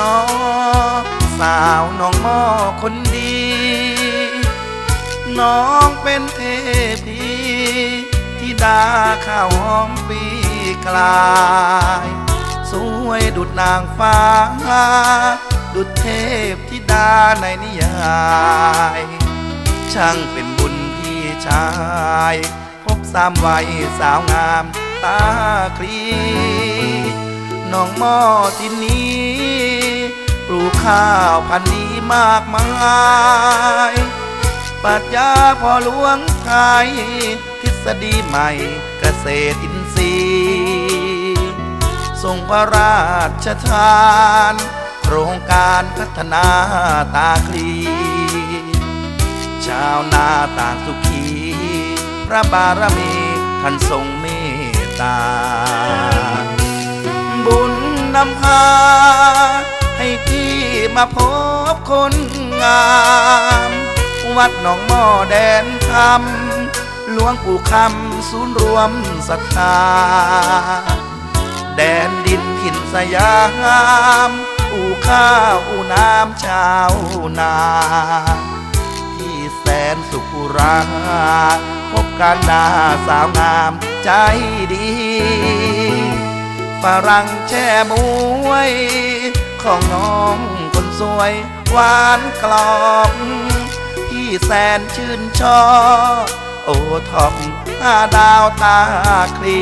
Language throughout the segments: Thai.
นอสาวน้องหมอคนดี น้องเป็นเทพีที่ดาข้าวหอมปีกลาย สวยดุดนางฟ้า ดุดเทพธิดาในนิยาย ช่างเป็นบุญพี่ชาย พบสามวัยสาวงามตาคลีน้องหมอที่นี้ ลูกข้าวพันธุ์ดีมากมายปรัชญาพอหลวงไทยทฤษฎีใหม่เกษตรอินทรีย์ทรงพระราชทาน โครงการพัฒนาตาคลีชาวนาต่างสุขี พระบารมีท่านทรงเมตตา บุญนำพา มาพบคนงาม วัดหนองหม้อแดนคำหลวงปู่คำศูนย์รวมศรัทธา แดนดินถิ่นสยามอู่ข้าวอู่น้ำชาวนา ที่แสนสุขุราพบกันดาสาวงามใจดีฝรั่งแช่มวยของน้อง สวยหวานกรอบที่แสนชื่นชอบ โอทอมห้าดาวตาคลี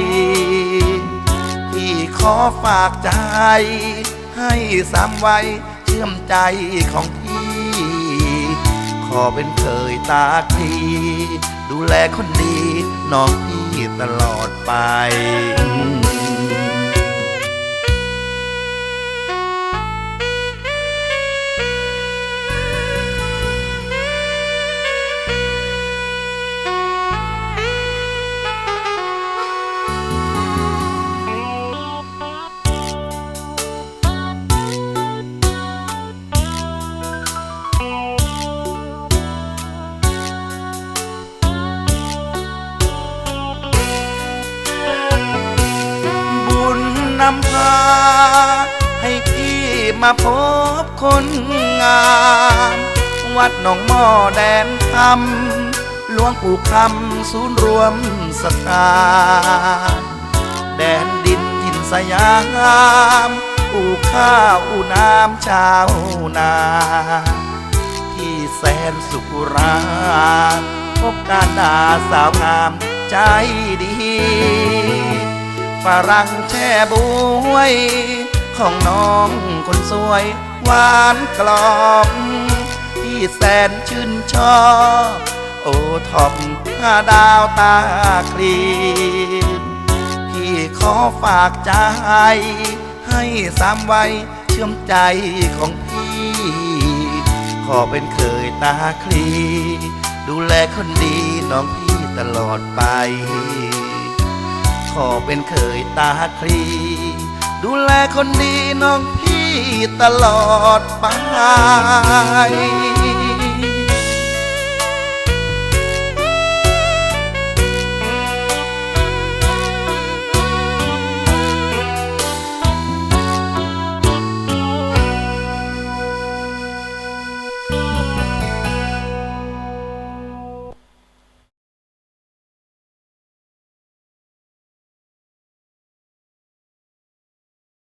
พี่ขอฝากใจ ให้สามไว้เชื่อมใจของพี่ ขอเป็นเคยตาคลีดูแลคนดีน้องพี่ตลอดไป นำพา ให้พี่มาพบคนงาม วัดหนองหม้อแดนคำหลวงปู่คำศูนย์รวมศรัทธาแดนดินถิ่นสยามอู่ข้าวอู่น้ำชาวนา ที่แสนสุขราพบการดาสาวงามใจดี รั่งแช่บวย ของน้องคนสวย หวานกรอบที่แสนชื่นชอบ โอทอมห้าดาวตาคลีพี่ขอฝากใจ ให้สามไว้เชื่อมใจของพี่ ขอเป็นเคยตาคลี ดูแลคนดีน้องพี่ตลอดไป อเป็นเคยตาคลี ดูแลคนดีน้องพี่ตลอดไป